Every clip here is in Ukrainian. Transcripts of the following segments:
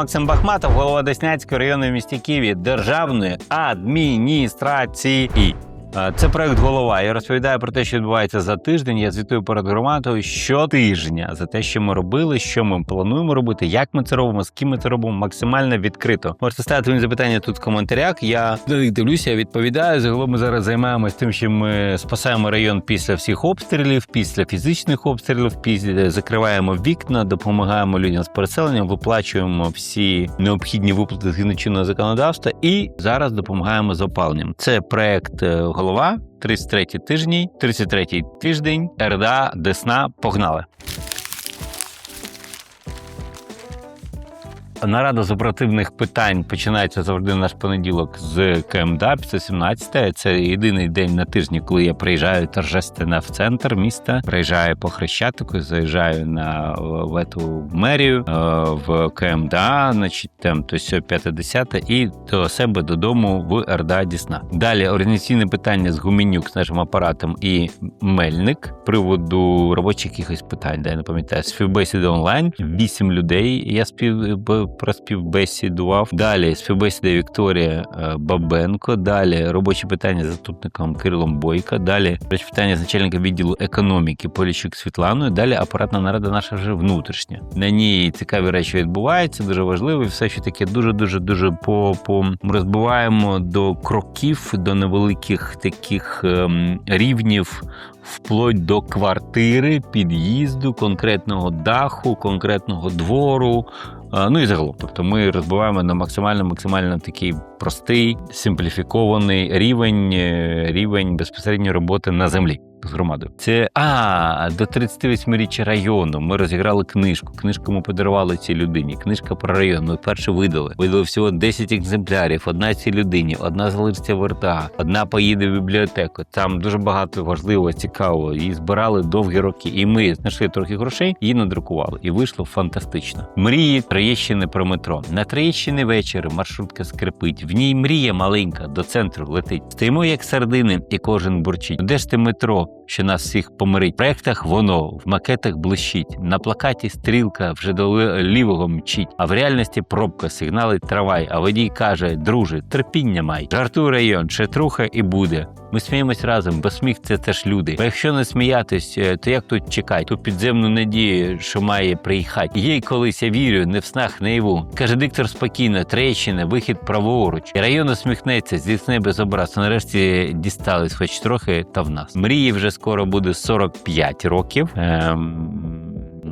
Максим Бахматов, голова Деснянської районної місті Києві Державної адміністрації. Е, Це проект голова. Я розповідаю про те, що відбувається за тиждень. Я звітую перед громадою щотижня за те, що ми робили, що ми плануємо робити, як ми це робимо, з ким ми це робимо максимально відкрито. Можете ставити мені запитання тут в коментарях. Я дивлюся, відповідаю. Загалом ми зараз займаємось тим, що ми спасаємо район після всіх обстрілів, після фізичних обстрілів, після закриваємо вікна, допомагаємо людям з переселенням, виплачуємо всі необхідні виплати згідно чинного законодавства і зараз допомагаємо з опаленням. Це проект е, голова. 33 тижні, 33 тиждень, РДА, Десна, погнали. Нарада з оперативних питань починається завжди наш понеділок з КМДА 517. Це єдиний день на тижні, коли я приїжджаю торжественно в центр міста. Приїжджаю по Хрещатику, заїжджаю на в ету мерію в КМДА, значить там то сьо 5-10 і до себе додому в РДА Дісна. Далі організаційне питання з Гуменюк з нашим апаратом і Мельник приводу робочих якихось питань, де я не пам'ятаю, співбесіди онлайн. Вісім людей я спів б- проспівбесідував. Далі співбесіда Вікторія е, Бабенко. Далі робочі питання з заступником Кирилом Бойка. Далі робочі питання з начальником відділу економіки Поліщук Світланою. Далі апаратна нарада наша вже внутрішня. На ній цікаві речі відбуваються, дуже важливо. Все, що таке дуже дуже дуже по, по розбиваємо до кроків, до невеликих таких ем, рівнів. Вплоть до квартири, під'їзду, конкретного даху, конкретного двору, Ну і загалом, тобто ми розбиваємо на максимально максимально такий простий, симпліфікований рівень, е, рівень безпосередньо роботи на землі з громадою. Це а до 38-річчя району. Ми розіграли книжку. Книжку ми подарували цій людині. Книжка про район. Ми вперше видали. Видали всього 10 екземплярів. Одна цій людині, одна залишиться в РТА, одна поїде в бібліотеку. Там дуже багато важливого, цікавого. Її збирали довгі роки. І ми знайшли трохи грошей, її надрукували. І вийшло фантастично. Мрії Троєщини про метро. На Троєщини вечір маршрутка скрипить. В ній мрія маленька до центру летить. Стоїмо як сардини, і кожен бурчить. Де ж ти метро? Що нас всіх помирить. В проектах воно в макетах блищить. На плакаті стрілка вже до лівого мчить. А в реальності пробка сигналить трамвай. А водій каже: друже, терпіння май. Жартуй район, ще труха і буде. Ми сміємось разом, бо сміх це теж люди. Бо якщо не сміятись, е, то як тут чекати? Ту підземну надію, що має приїхати. Їй колись я вірю, не в снах наяву. Каже диктор спокійно, Трещина, вихід праворуч. І район усміхнеться, здійсне без образ. Нарешті дістались хоч трохи, та в нас. Мрії вже скоро буде 45 років. Ем...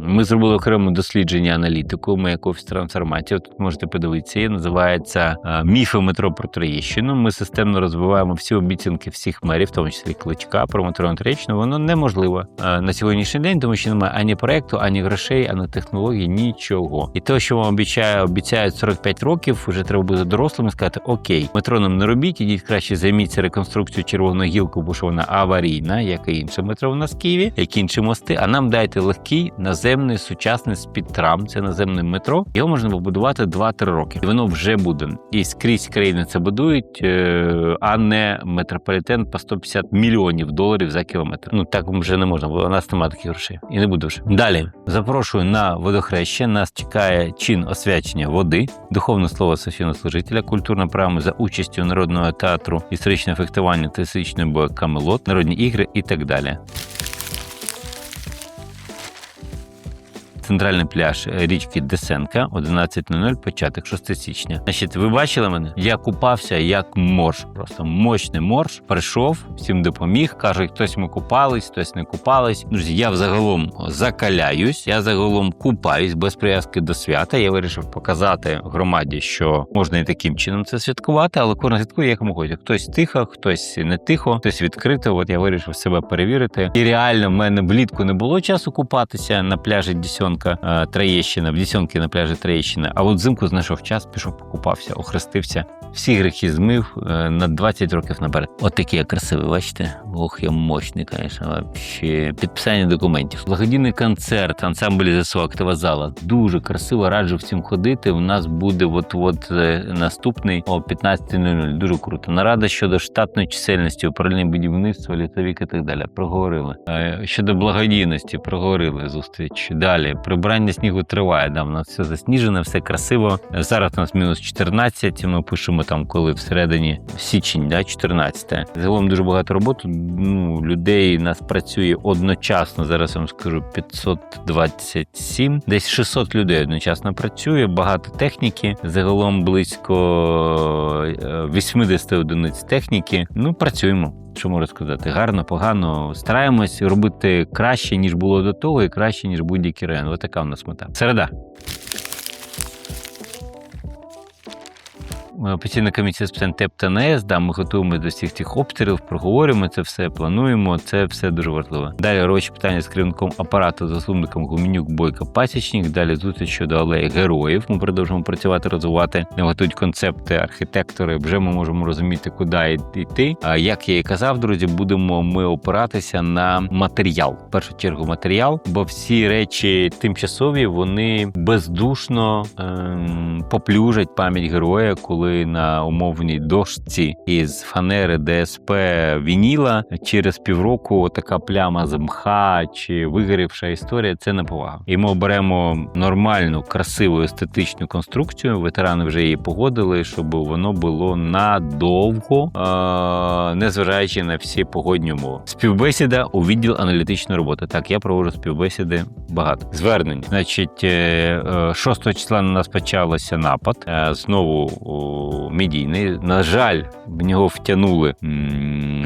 Ми зробили окреме дослідження аналітику. Ми як офіс трансформації. Тут можете подивитися. Її називається е, Міфи метро про Троєщину. Ми системно розвиваємо всі обіцянки всіх мерів, в тому числі кличка про метро на Троєщину. Воно неможливо е, на сьогоднішній день, тому що немає ані проекту, ані грошей, ані технологій, нічого. І те, що вам обіцяє, обіцяють 45 років, вже треба бути дорослим і сказати: Окей, метро нам не робіть, ідіть краще займіться реконструкцією червоної гілки, бо що вона аварійна, як і інше метро у нас в Києві, як інші мости. А нам дайте легкий наземний сучасний спідтрам. Це наземне метро. Його можна побудувати 2-3 роки. І воно вже буде. І скрізь країни це будують, е, а не метрополітен по 150 мільйонів доларів за кілометр. Ну так вже не можна, бо у нас немає таких грошей. І не буде вже. Далі запрошую на водохреще. Нас чекає чин освячення води, духовне слово священнослужителя, культурна програма за участю народного театру, історичне фехтування та історичної бою Камелот, народні ігри і так далі. Центральний пляж річки Десенка, 11.00, початок 6 січня. Значить, ви бачили мене? Я купався як морж, просто мощний морж. Прийшов, всім допоміг. Кажуть, хтось ми купались, хтось не купались. Друзі, я взагалом закаляюсь, я загалом купаюсь без прив'язки до свята. Я вирішив показати громаді, що можна і таким чином це святкувати, але кожен святкує як хоче. Хтось тихо, хтось не тихо, хтось відкрито. От я вирішив себе перевірити. І реально в мене влітку не було часу купатися на пляжі Дісьонка е, Троєщина, в Дісьонки на пляжі Троєщина. А от взимку знайшов час, пішов покупався, охрестився всі гріхи змив е, на 20 років наперед. От такий я красивий, бачите? Ох, я мощний, звісно, вообще. Підписання документів. Благодійний концерт, ансамбль ЗСУ, актива зала. Дуже красиво, раджу всім ходити. У нас буде от-от е, наступний о 15.00. Дуже круто. Нарада щодо штатної чисельності, управління будівництва, літовік і так далі. Проговорили. Щодо благодійності, проговорили зустріч. Далі прибирання снігу триває. Да, у нас все засніжено, все красиво. Зараз у нас мінус 14, Ми пишемо там, коли всередині січень, да, 14. Загалом дуже багато роботи. Ну, людей нас працює одночасно. Зараз вам скажу 527. Десь 600 людей одночасно працює. Багато техніки. Загалом близько е, 80 одиниць техніки. Ну, працюємо. Що можу сказати? Гарно, погано. Стараємось робити краще, ніж було до того, і краще, ніж будь-який район. Така у нас мета. Середа. Постійна комісія з питань ТЕП та НЕС, да, ми готуємося до всіх тих обстрілів, проговорюємо це все, плануємо. Це все дуже важливо. Далі робочі питання з керівником апарату, засновником Гуменюк Бойко Пасічник. Далі зустріч щодо алеї героїв. Ми продовжуємо працювати, розвивати. Готують концепти, архітектори. Вже ми можемо розуміти, куди йти. А як я і казав, друзі, будемо ми опиратися на матеріал. В першу чергу матеріал, бо всі речі тимчасові вони бездушно ем, поплюжать пам'ять героя, коли на умовній дошці із фанери ДСП Вініла через півроку така пляма з мха чи вигорівша історія це неповага. І ми оберемо нормальну, красиву естетичну конструкцію. Ветерани вже її погодили, щоб воно було надовго, е- незважаючи на всі погодні умови. Співбесіда у відділ аналітичної роботи. Так, я проводжу співбесіди багато. Звернення. Значить, е, е, 6 числа на нас почався напад. Е, Знову медійний. На жаль, в нього втягнули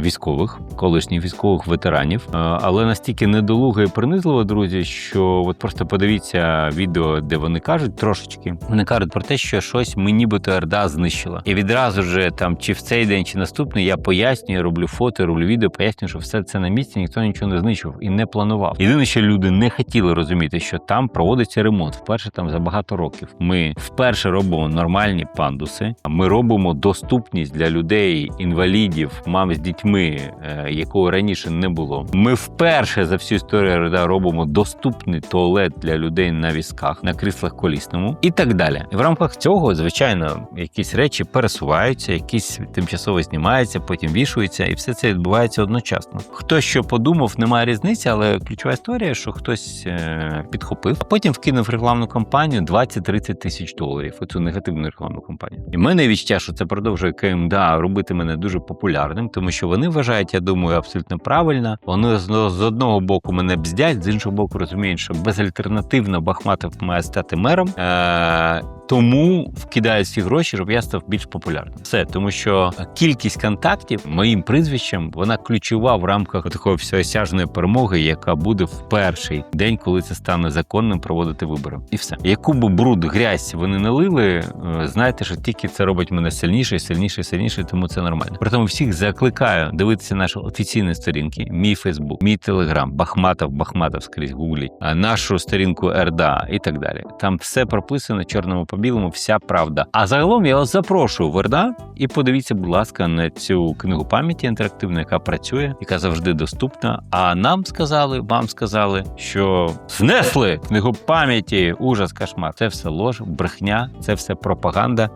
військових, колишніх військових ветеранів. Але настільки недолуга і принизлива, друзі, що от просто подивіться відео, де вони кажуть трошечки. Вони кажуть про те, що щось ми нібито РДА знищила. І відразу ж там, чи в цей день, чи наступний, я пояснюю, роблю фото, роблю відео, пояснюю, що все це на місці, ніхто нічого не знищив і не планував. Єдине, що люди не хотіли розуміти, що там проводиться ремонт вперше там за багато років. Ми вперше робимо нормальні пандуси. Ми робимо доступність для людей, інвалідів, мам з дітьми, е, якого раніше не було. Ми вперше за всю історію РДА робимо доступний туалет для людей на візках, на кріслах колісному і так далі. В рамках цього, звичайно, якісь речі пересуваються, якісь тимчасово знімаються, потім вішуються, і все це відбувається одночасно. Хто що подумав, немає різниці, але ключова історія, що хтось е, підхопив, а потім вкинув рекламну кампанію 20-30 тисяч доларів. Оцю негативну рекламну кампанію. І в мене відчуття, що це продовжує КМДА робити мене дуже популярним, тому що вони вважають, я думаю, абсолютно правильно. Вони з одного боку мене бздять, з іншого боку розуміють, що безальтернативно Бахматов має стати мером. Е- тому вкидають всі гроші, щоб я став більш популярним. Все, тому що кількість контактів моїм прізвищем вона ключова в рамках такої всеосяжної перемоги, яка буде в перший день, коли це стане законним проводити вибори. І все, яку би бруд, грязь вони не лили, е, знаєте, що тільки це робить мене сильніше, сильніше, сильніше, тому це нормально. При тому всіх закликаю дивитися наші офіційні сторінки, мій Фейсбук, мій Телеграм, Бахматов, Бахматов скрізь гугліть, нашу сторінку РДА і так далі. Там все прописано чорному по білому, вся правда. А загалом я вас запрошую в РДА і подивіться, будь ласка, на цю книгу пам'яті інтерактивну, яка працює, яка завжди доступна. А нам сказали, вам сказали, що знесли книгу пам'яті, ужас, кошмар. Це все лож, брехня, це все пропаганда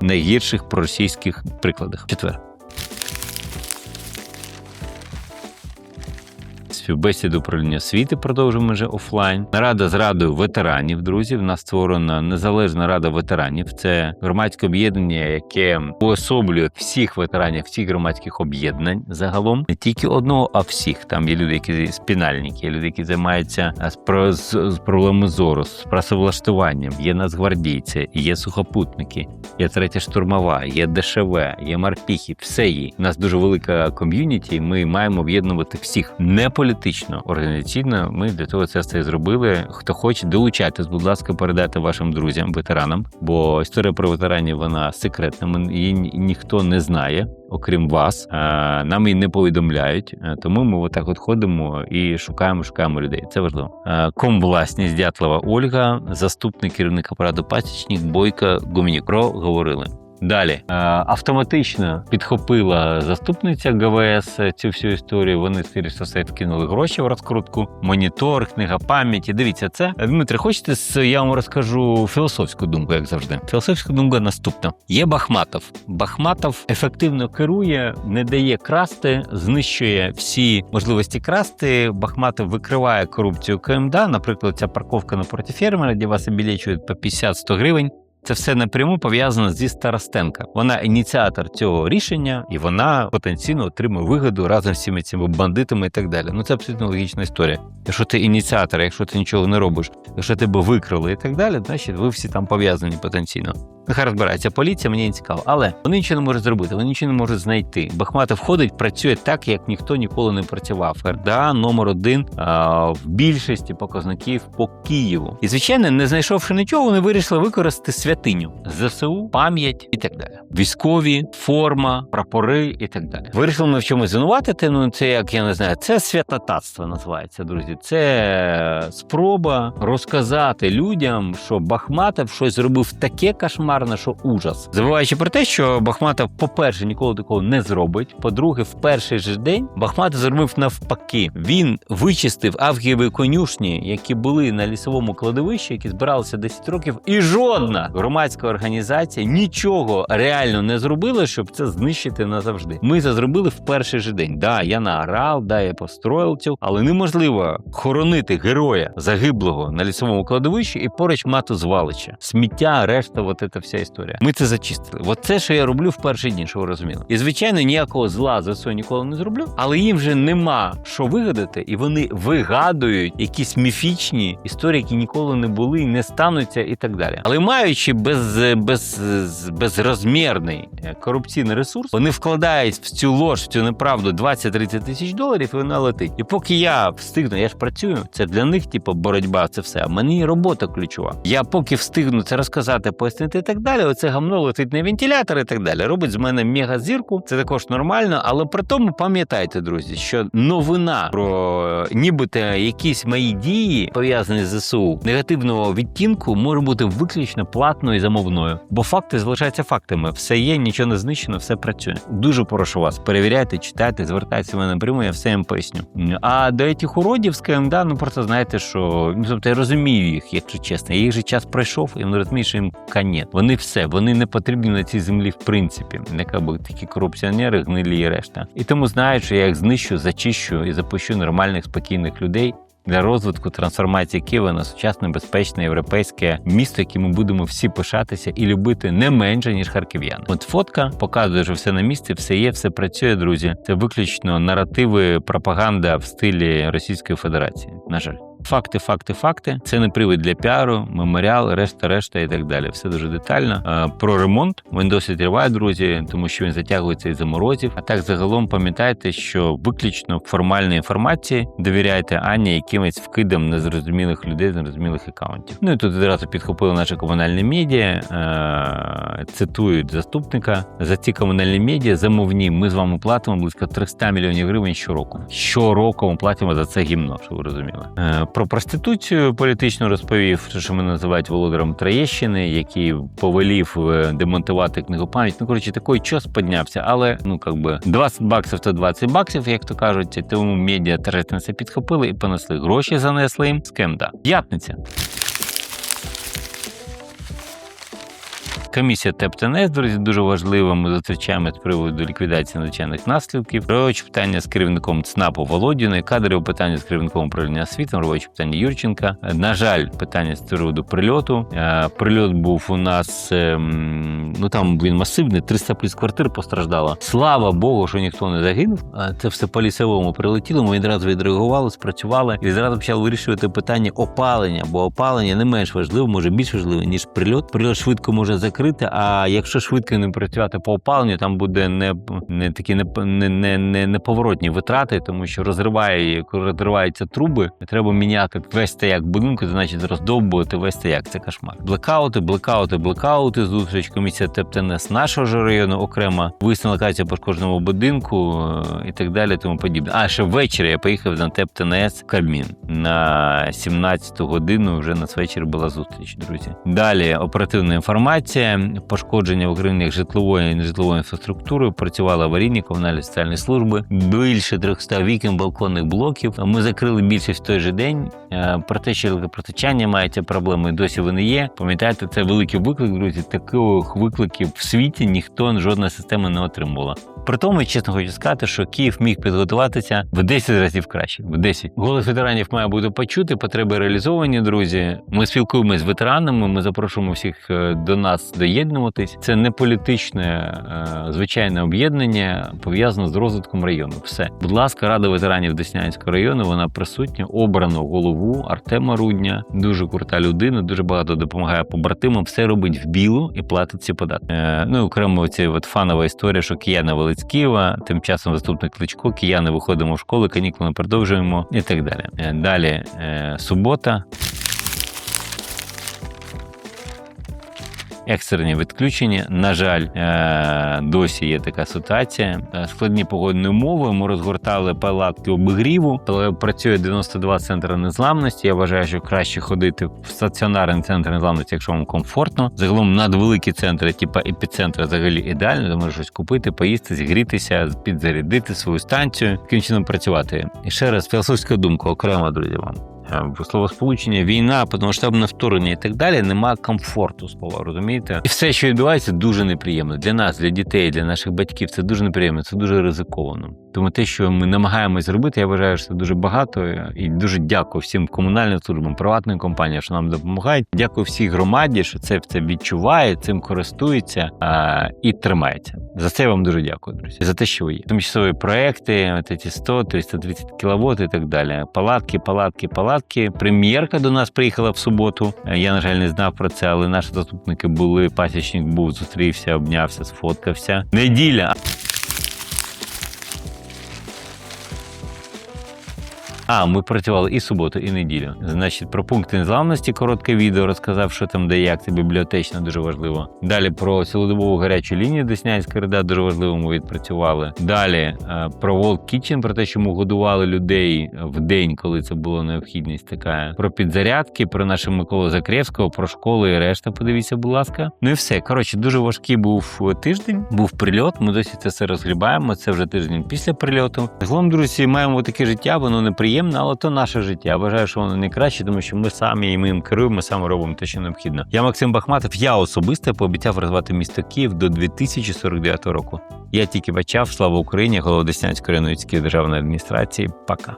найгірших проросійських прикладах. Четвер. Співбесіду управління освіти продовжуємо вже офлайн. Нарада з радою ветеранів, друзі. В нас створена незалежна рада ветеранів. Це громадське об'єднання, яке уособлює всіх ветеранів, всіх громадських об'єднань загалом, не тільки одного, а всіх. Там є люди, які спінальники, є люди, які займаються з, про- з, з проблеми зору, з працевлаштуванням. Є нацгвардійці, є сухопутники, є третя штурмова, є ДШВ, є марпіхи. Все є. У нас дуже велика ком'юніті. Ми маємо об'єднувати всіх не політично, організаційно. Ми для того це все зробили. Хто хоче, долучайтесь, будь ласка, передайте вашим друзям, ветеранам. Бо історія про ветеранів вона секретна. Її ніхто не знає. Окрім вас, нам її не повідомляють, тому ми отак от ходимо і шукаємо, шукаємо людей. Це важливо. Комвласність Дятлова Ольга, заступник керівника апарату пасічник Бойка Гумінікро говорили. Далі е, автоматично підхопила заступниця ГВС цю всю історію. Вони все вкинули гроші в розкрутку, монітор, книга пам'яті. Дивіться, це Дмитре, хочете я вам розкажу філософську думку, як завжди. Філософська думка наступна: є Бахматов. Бахматов ефективно керує, не дає красти, знищує всі можливості красти. Бахматов викриває корупцію КМДА. Наприклад, ця парковка напроти фермера, де вас обілечують по 50-100 гривень. Це все напряму пов'язано зі Старостенка. Вона ініціатор цього рішення, і вона потенційно отримує вигоду разом з всіми цими бандитами і так далі. Ну це абсолютно логічна історія. Якщо ти ініціатор, якщо ти нічого не робиш, якщо тебе викрили і так далі, значить ви всі там пов'язані потенційно. Нехай розбирається поліція, мені не цікаво. Але вони нічого не можуть зробити, вони нічого не можуть знайти. Бахматов входить, працює так, як ніхто ніколи не працював. РДА номер один а, в більшості показників по Києву. І звичайно, не знайшовши нічого, вони вирішили використати святиню ЗСУ, пам'ять і так далі. Військові, форма, прапори і так далі. Вирішили ми в чомусь звинуватити. Ну це як я не знаю, це святотатство називається, друзі. Це спроба розказати людям, що Бахматов щось зробив таке кошмарне, що ужас. Забуваючи про те, що Бахматов, по-перше, ніколи такого не зробить. По-друге, в перший же день Бахматов зробив навпаки. Він вичистив авгієві конюшні, які були на лісовому кладовищі, які збиралися 10 років, і жодна громадська організація нічого реально не зробила, щоб це знищити назавжди. Ми це зробили в перший же день. Да, я наорав, да, я построїв цю, але неможливо хоронити героя загиблого на лісовому кладовищі і поруч мати звалище. Сміття, решта, от ця вся історія. Ми це зачистили. От це, що я роблю в перший день, що ви розуміли. І звичайно, ніякого зла за це ніколи не зроблю, але їм вже нема що вигадати, і вони вигадують якісь міфічні історії, які ніколи не були не стануться, і так далі. Але маючи без, без, безрозмірний е, корупційний ресурс, вони вкладають в цю лож, в цю неправду 20-30 тисяч доларів, і вона летить. І поки я встигну, я ж працюю, це для них, типу, боротьба, це все. А мені робота ключова. Я поки встигну це розказати, пояснити і так далі. Оце гамно летить на вентилятор і так далі. Робить з мене мегазірку. Це також нормально, але при тому пам'ятайте, друзі, що новина про е, нібито якісь мої дії пов'язані з ЗСУ негативного відтінку може бути виключно платною і замовною, бо факти залишаються фактами. Все є, нічого не знищено, все працює. Дуже прошу вас, перевіряйте, читайте, звертайтеся мене напряму, я все їм поясню. А до цих уродів з КМДА, ну просто знаєте, що ну тобто я розумію їх, якщо чесно. Їх же час пройшов, і вони розуміють, що їм конець. Вони все, вони не потрібні на цій землі в принципі. Би такі корупціонери, гнилі і решта. І тому знають, що я їх знищу, зачищу і запущу нормальних, спокійних людей. Для розвитку трансформації Києва на сучасне безпечне європейське місто, яке ми будемо всі пишатися і любити не менше ніж харків'яни. От фотка показує, що все на місці, все є, все працює, друзі. Це виключно наративи, пропаганда в стилі Російської Федерації. На жаль. Факти, факти, факти. Це не привід для піару, меморіал, решта, решта і так далі. Все дуже детально. Про ремонт він досить триває, друзі, тому що він затягується із заморозів. А так загалом пам'ятайте, що виключно формальної інформації довіряйте Ані якимось вкидам незрозумілих людей, з незрозумілих акаунтів. Ну і тут одразу підхопили наше комунальне медіа, цитують заступника за ці комунальні медіа. Замовні ми з вами платимо близько 300 мільйонів гривень щороку. Щороку ми платимо за це гімно, що ви розуміли. Про проституцію політично розповів, що ми називають володарем Троєщини, який повелів е, демонтувати книгу пам'ять. Ну коротше, такий час піднявся, але ну як би 20 баксів то 20 баксів, як то кажуть. Тому медіа це підхопили і понесли гроші, занесли їм з кемда. П'ятниця. Комісія ТЕП-ТНС, друзі, дуже важлива. Ми зустрічаємо з приводу ліквідації надзвичайних наслідків. Робоче питання з керівником ЦНАПу Володіною, кадрове питання з керівником управління освіти, робоче питання Юрченка. На жаль, питання з приводу прильоту. Е, Прильот був у нас, ем, ну там він масивний, 300 плюс квартир постраждало. Слава Богу, що ніхто не загинув. Це все по лісовому прилетіло. Ми відразу відреагували, спрацювали і зразу почали вирішувати питання опалення, бо опалення не менш важливо, може більш важливо, ніж прильот. Прильот швидко може закрити. А якщо швидко не працювати по опаленню, там буде не, не такі не, не, не, не, неповоротні витрати, тому що розриває, розриваються труби, треба міняти весь стояк будинку, значить роздовбувати весь стояк. Це кошмар. Блекаути, блекаути, блекаути. Зустріч комісія ТЕП-ТНС нашого ж району окремо висна локація пошкодженого будинку е, і так далі. Тому подібне. А ще ввечері я поїхав на ТЕП-ТНС Кабмін на 17 годину. Вже на свечір була зустріч, друзі. Далі оперативна інформація. Пошкодження в Україні житлової і нежитлової інфраструктури. Працювали аварійні комунальні соціальні служби. Більше 300 вікон балконних блоків. Ми закрили більшість в той же день. Е, Про те, що електропостачання має ці проблеми, досі вони є. Пам'ятаєте, це великий виклик, друзі. Таких викликів в світі ніхто жодна система не отримувала. При тому, чесно хочу сказати, що Київ міг підготуватися в 10 разів краще. В 10. Голос ветеранів має бути почути, потреби реалізовані, друзі. Ми спілкуємося з ветеранами. Ми запрошуємо всіх е, до нас доєднуватись. Це не політичне, е, звичайне об'єднання, пов'язане з розвитком району. Все, будь ласка, рада ветеранів Деснянського району. Вона присутня, обрано голову Артема Рудня. Дуже крута людина, дуже багато допомагає побратимам. Все робить в білу і платить ці податки. Е, ну і окремо ці от фанова історія, що кияни вели з Києва, тим часом заступник Кличко, кияни виходимо в школи, канікули продовжуємо і так далі. Е, Далі субота. Екстрені відключення. На жаль, е, досі є така ситуація. Е, Складні погодні умови. Ми розгортали палатки обігріву. але Працює 92 центри незламності. Я вважаю, що краще ходити в стаціонарний центр незламності, якщо вам комфортно. Загалом надвеликі центри, типу епіцентри, взагалі ідеально. Ти можеш щось купити, поїсти, зігрітися, підзарядити свою станцію, таким чином працювати. І ще раз філософська думка окремо, друзі, вам. Е, Словосполучення, війна, повномасштабне вторгнення і так далі, нема комфорту слова, розумієте? І все, що відбувається, дуже неприємно для нас, для дітей, для наших батьків. Це дуже неприємно, це дуже ризиковано. Тому те, що ми намагаємось зробити, я вважаю, що це дуже багато. І дуже дякую всім комунальним службам, приватним компаніям, що нам допомагають. Дякую всій громаді, що це це відчуває, цим користується а, і тримається. За це я вам дуже дякую, друзі. За те, що ви є. Тимчасові проекти, ці 100, 330 кВт і так далі. Палатки, палатки, палатки. Прем'єрка до нас приїхала в суботу. Е, Я, на жаль, не знав про це, але наші заступники були. Пасічник був, зустрівся, обнявся, сфоткався. Неділя. А, ми працювали і суботу, і неділю. Значить, про пункти незламності коротке відео розказав, що там де як, це бібліотечно дуже важливо. Далі про цілодобову гарячу лінію Деснянська реда дуже важливо ми відпрацювали. Далі е, про Волк Kitchen, про те, що ми годували людей в день, коли це була необхідність така. Про підзарядки, про нашого Миколу Закревського, про школи і решта. Подивіться, будь ласка. Ну і все. Коротше, дуже важкий був тиждень. Був прильот. Ми досі це все розгрібаємо. Це вже тиждень після прильоту. Загалом, друзі, маємо таке життя, воно неприємне, але то наше життя. Я вважаю, що воно не краще, тому що ми самі і ми їм керуємо, ми самі робимо те, що необхідно. Я Максим Бахматов. Я особисто пообіцяв розвивати місто Київ до 2049 року. Я тільки бачав. Слава Україні, голова Деснянської районної державної адміністрації. Пока.